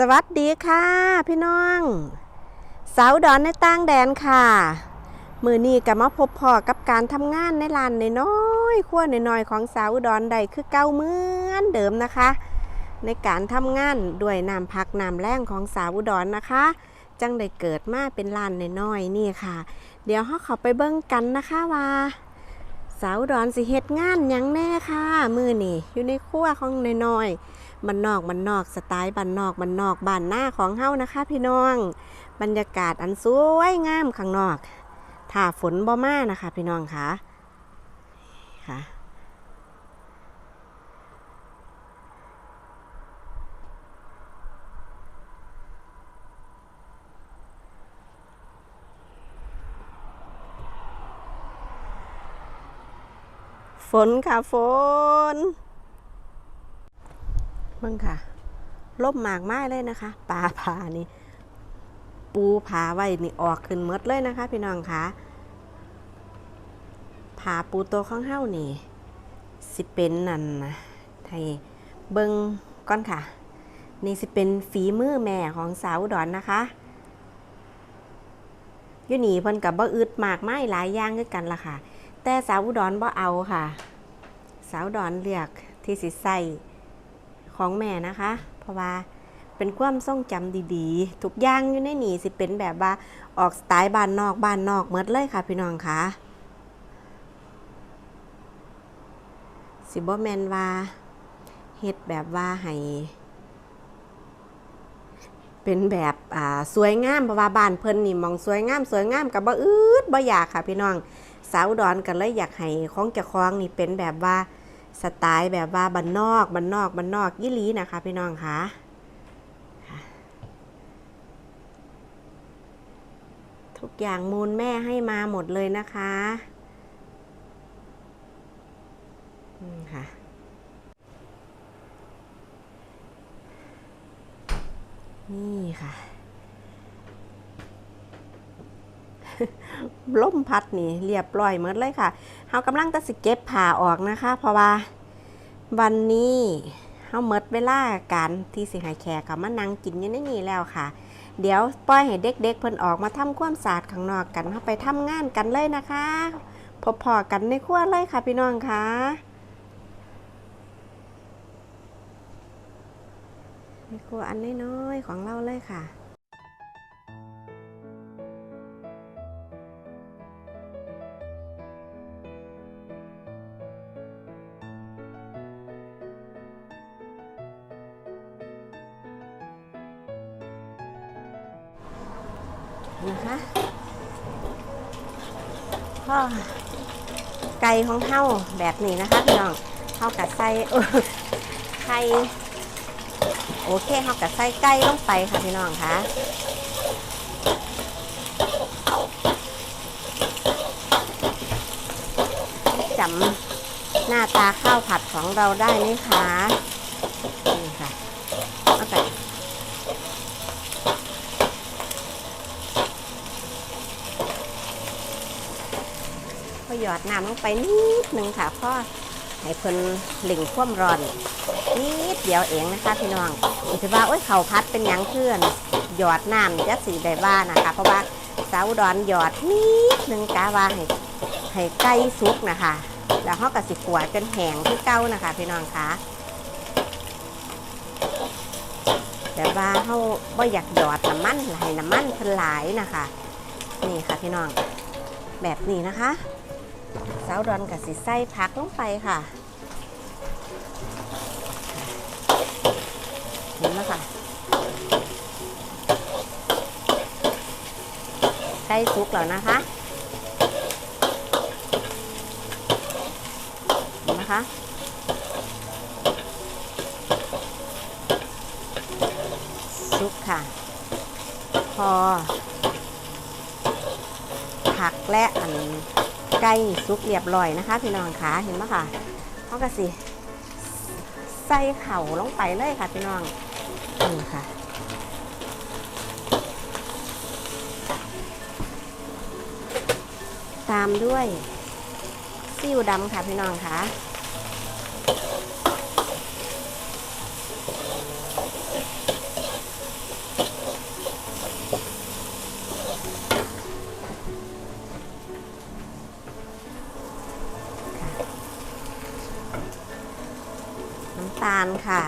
สวัสดีค่ะ พี่น้อง สาวดอนในต่างแดนค่ะ มือนี้กับมาพบพอกับการทำงานในลานในน้อยขั้วในน้อยของสาวดอนใดคือเก่าเหมือนเดิมนะคะ ในการทำงานด้วยน้ำพักน้ำแรงของสาวดรนนะคะ จังได้เกิดมาเป็นลานในน้อยนี่ค่ะ เดี๋ยวเราเขาไปเบิ่งกันนะคะว่าสาวดอุดรสิเฮ็ดงานยังแน่ค่ะ มือนี่อยู่ในครัวของในน้อย บันนอกบันนอกสไตล์บันนอกบันนอกบ้านหน้าของเฮานะคะพี่น้อง บรรยากาศอันสวยงามข้างนอก ถ้าฝนบ่มานะคะ พี่น้องค่ะค่ะฝนค่ะฝน เบิ่งค่ะล่มหมากไม้เลยนะคะปลาผานี่ปูผาไว้นี่ออกขึ้นหมดเลยนะคะ พี่น้องคะผาปูโตวข้างเฮ้านี่ สิเป็นนั่นนะไทยเบิงก้อนค่ะ นี่สิเป็นฝีมือแม่ของสาวดอนนะคะยูนี่เพิ่นกับบ่อึดมากไม้หลายอย่างคือกันล่ะค่ะ แต่สาวดอุดรบ่เอาค่ะ สาวดอุดรเลือกที่สิใส่ ของแม่นะคะ เพราะว่าเป็นความทรงจำดีๆ ทุกอย่างอยู่ในนี่สิเป็นแบบว่าออกสไตล์บ้านนอกบ้านนอกเมดเลยค่ะพี่น้องค่ะ สิบ่แมนว่าเฮ็ดแบบว่าให้เป็นแบบอ่าสวยงามเพราะว่าบ้านเพิ่นนี่มองสวยงามสวยงามกับบ่อืดบ่อยากค่ะพี่น้องสาวดอนกันเลยอยากให้ของเจ้าของนี่เป็นแบบว่า สไตล์แบบว่าบ้านนอกบ้านนอกบ้านนอกยี่ลีนะคะพี่น้องคะทุกอย่างมูลแม่ให้มาหมดเลยนะคะค่ะนี่ค่ะ ล่มพัดนี่เรียบร้อยหมดเลยค่ะเฮากำลังจะสิเก็บผ่าออกนะคะ เพราะว่าวันนี้เฮาหมดเวลาการที่สิให้แขกเขามานั่งกินอยู่ในนี่แล้วค่ะ เดี๋ยวปล่อยให้เด็กๆเพิ่นออกมาทำความสะอาดข้างนอกกันเฮาไปทำงานกันเลยนะคะพบพอกันในครัวเลยค่ะพี่น้องค่ะในครัวอันน้อยๆของเราเลยค่ะ นะคะพ่อไก่ของเท่าแบบนี้นะคะพี่น้องเท่ากับใส่ไข่โอเคเท่ากับใส่ไก่ลงไปค่ะพี่น้องคะจำหน้าตาข้าวผัดของเราได้ไหมคะนี่ค่ะเอาไป พอหยอดน้ำลงไปนิดหนึ่งค่ะพ่อให้เพิ่นหลิงความร้อนนิดเดียวเองนะคะพี่น้องอีกว่าโอ้ยเขาพัดเป็นยังเพื่อนหยอดน้ำจะสีได้บ้านะคะ เพราะว่าสาวดอนหยอดนิดหนึ่งกาว่าให้ให้ไก่สุกนะคะ แล้วเขาก็สิขวดจนแห้งที่เก้านะคะ พี่น้องคะแต่ว่าเขาบ่อยากหยอดน้ำมันให้น้ำมันเพิ่นหลายนะคะ นี่ค่ะพี่น้องแบบนี้นะคะ สาวดอนกับสิไส้พักลงไปค่ะเห็นไหมค่ะใกล้สุกแล้วนะคะเห็นไหมคะสุกค่ะ พอผักและอัน ไก่สุกเรียบร้อยนะคะพี่น้องคะเห็นไหมคะเขาก็สิใส่เข่าลงไปเลยค่ะพี่น้องนี่ค่ะตามด้วยซีอิ๊วดำค่ะพี่น้องค่ะ ค่ะ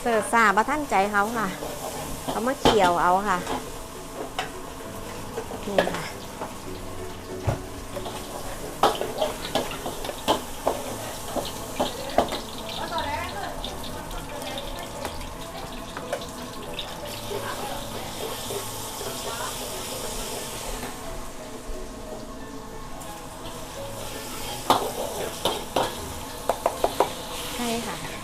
เสิร์ฟสาบะท่านใจเขาค่ะเขามาเขี่ยวเอาค่ะ นี่ค่ะ ใช่ค่ะ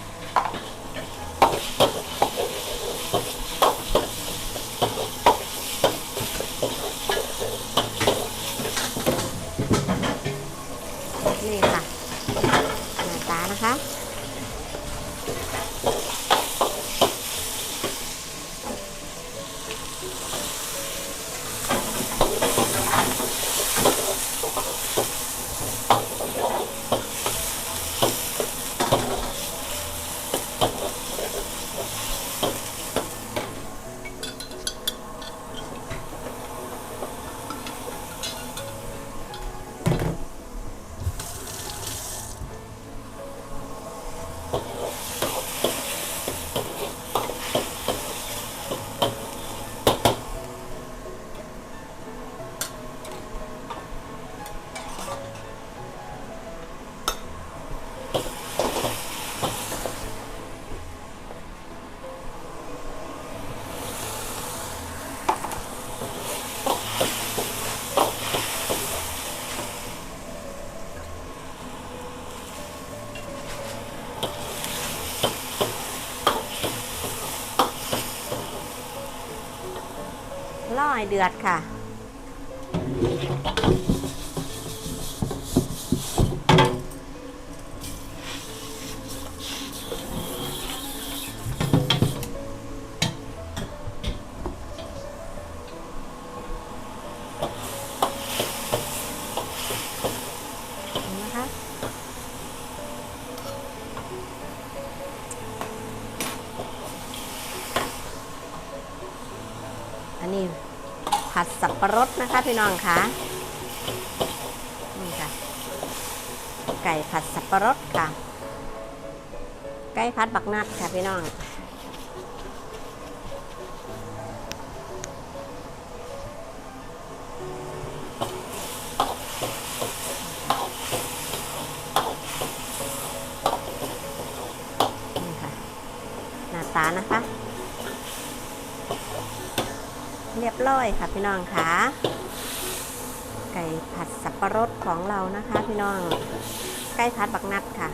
ล่อยเดือดค่ะน ผัดสับปะรดนะคะพี่น้องคะนี่ค่ะ ไก่ผัดสับปะรดค่ะ ไก่ผัดบักนัดค่ะพี่น้องนี่ค่ะหน้าตานะคะ เรียบร้อยค่ะพี่น้องค่ะ ไก่ผัดสับปะรดของเรานะคะพี่น้อง ไก่ผัดบักนัดค่ะ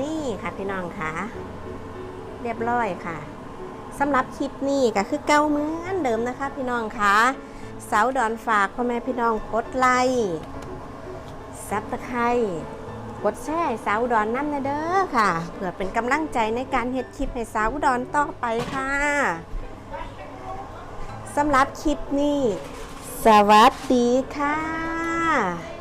นี่ค่ะพี่น้องค่ะ เรียบร้อยค่ะสำหรับคลิปนี้ก็คือเก้าเหมือนเดิมนะคะพี่น้องค่ะ สาวดอนฝากพ่อแม่พี่น้องกดไลค์ซับตะไคร้กดแชร์เสาวดอนน้ำนนะเด้อค่ะ เพื่อเป็นกำลังใจในการเฮ็ดคลิปให้สาวดอนต่อไปค่ะสำหรับคลิปนี้ สวัสดีค่ะ